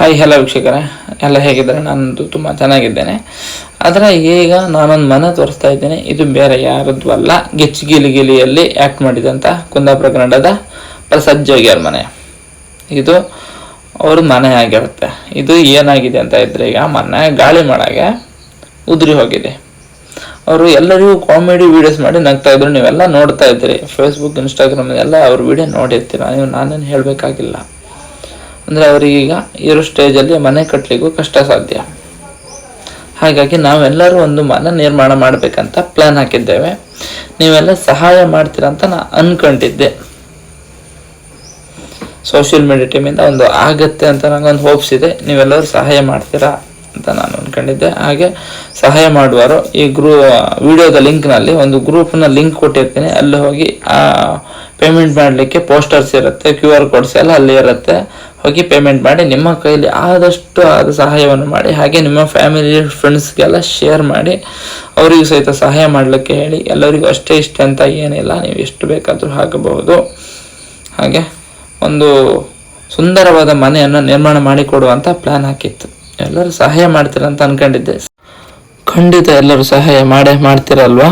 Hi hello ವೀಕ್ಷಕರೇ. ಎಲ್ಲ ಹೇಗಿದ್ದಾರೆ? ನಾನು ತುಂಬ ಚೆನ್ನಾಗಿದ್ದೇನೆ. ಆದರೆ ಈಗ ನಾನೊಂದು ಮನೆ ತೋರಿಸ್ತಾ ಇದ್ದೇನೆ. ಇದು ಬೇರೆ ಯಾರದ್ದು ಅಲ್ಲ. ಗಿಲಿ ಗಿಲಿಯಲ್ಲಿ ಆ್ಯಕ್ಟ್ ಮಾಡಿದಂಥ ಕುಂದಾಪುರ ಕನ್ನಡದ ಪ್ರಸಾದ್ ಜೋಗಿಯವ್ರ ಮನೆ. ಇದು ಅವ್ರ ಮನೆ ಆಗಿರುತ್ತೆ. ಇದು ಏನಾಗಿದೆ ಅಂತ ಇದ್ರೆ ಈಗ ಮೊನ್ನೆ ಗಾಳಿ ಮಾಡಾಗೆ ಉದುರಿ ಹೋಗಿದೆ. ಅವರು ಎಲ್ಲರಿಗೂ ಕಾಮಿಡಿ ವೀಡಿಯೋಸ್ ಮಾಡಿ ನಗ್ತಾ ಇದ್ರು. ನೀವೆಲ್ಲ ನೋಡ್ತಾ ಇದ್ದೀರಿ. ಫೇಸ್ಬುಕ್ ಇನ್ಸ್ಟಾಗ್ರಾಮ್ ಎಲ್ಲ ಅವ್ರ ವಿಡಿಯೋ ನೋಡಿರ್ತೀರ. ನೀವು ನಾನೇನು ಹೇಳಬೇಕಾಗಿಲ್ಲ. ಅಂದರೆ ಅವರಿಗೀಗ ಇರೋ ಸ್ಟೇಜಲ್ಲಿ ಮನೆ ಕಟ್ಟಲಿಕ್ಕೂ ಕಷ್ಟ ಸಾಧ್ಯ. ಹಾಗಾಗಿ ನಾವೆಲ್ಲರೂ ಒಂದು ಮನೆ ನಿರ್ಮಾಣ ಮಾಡಬೇಕಂತ ಪ್ಲ್ಯಾನ್ ಹಾಕಿದ್ದೇವೆ. ನೀವೆಲ್ಲ ಸಹಾಯ ಮಾಡ್ತೀರಾ ಅಂತ ನಾ ಅನ್ಕೊಂಡಿದ್ದೆ. ಸೋಷಿಯಲ್ ಮೀಡಿಯಾ ಟೀಮಿಂದ ಒಂದು ಆಗತ್ತೆ ಅಂತ ನನಗೊಂದು ಹೋಪ್ಸ್ ಇದೆ. ನೀವೆಲ್ಲರೂ ಸಹಾಯ ಮಾಡ್ತೀರಾ ಅಂತ ನಾನು ಅನ್ಕೊಂಡಿದ್ದೆ. ಹಾಗೆ ಸಹಾಯ ಮಾಡುವರು ಈ ಗ್ರೂ ವಿಡಿಯೋದ ಲಿಂಕ್ನಲ್ಲಿ ಒಂದು ಗ್ರೂಪ್ನ ಲಿಂಕ್ ಕೊಟ್ಟಿರ್ತೀನಿ. ಅಲ್ಲಿ ಹೋಗಿ ಆ ಪೇಮೆಂಟ್ ಮಾಡಲಿಕ್ಕೆ ಪೋಸ್ಟರ್ಸ್ ಇರುತ್ತೆ ಕ್ಯೂ ಆರ್ ಕೋಡ್ಸ್ ಎಲ್ಲ ಅಲ್ಲಿ ಇರುತ್ತೆ. ಹೋಗಿ ಪೇಮೆಂಟ್ ಮಾಡಿ ನಿಮ್ಮ ಕೈಯಲ್ಲಿ ಆದಷ್ಟು ಆದ ಸಹಾಯವನ್ನು ಮಾಡಿ, ಹಾಗೆ ನಿಮ್ಮ ಫ್ಯಾಮಿಲಿ ಫ್ರೆಂಡ್ಸ್ಗೆಲ್ಲ ಶೇರ್ ಮಾಡಿ, ಅವರಿಗೂ ಸಹಿತ ಸಹಾಯ ಮಾಡಲಿಕ್ಕೆ ಹೇಳಿ, ಎಲ್ಲರಿಗೂ ಅಷ್ಟೇ ಇಷ್ಟ ಅಂತ ಏನಿಲ್ಲ, ನೀವು ಎಷ್ಟು ಬೇಕಾದರೂ ಹಾಕಬಹುದು. ಹಾಗೆ ಒಂದು ಸುಂದರವಾದ ಮನೆಯನ್ನು ನಿರ್ಮಾಣ ಮಾಡಿಕೊಡುವಂಥ ಪ್ಲಾನ್ ಹಾಕಿತ್ತು. ಎಲ್ಲರೂ ಸಹಾಯ ಮಾಡ್ತೀರಂತ ಅನ್ಕೊಂಡಿದ್ದೆ. ಖಂಡಿತ ಎಲ್ಲರೂ ಸಹಾಯ ಮಾಡೇ ಮಾಡ್ತೀರಲ್ವಾ?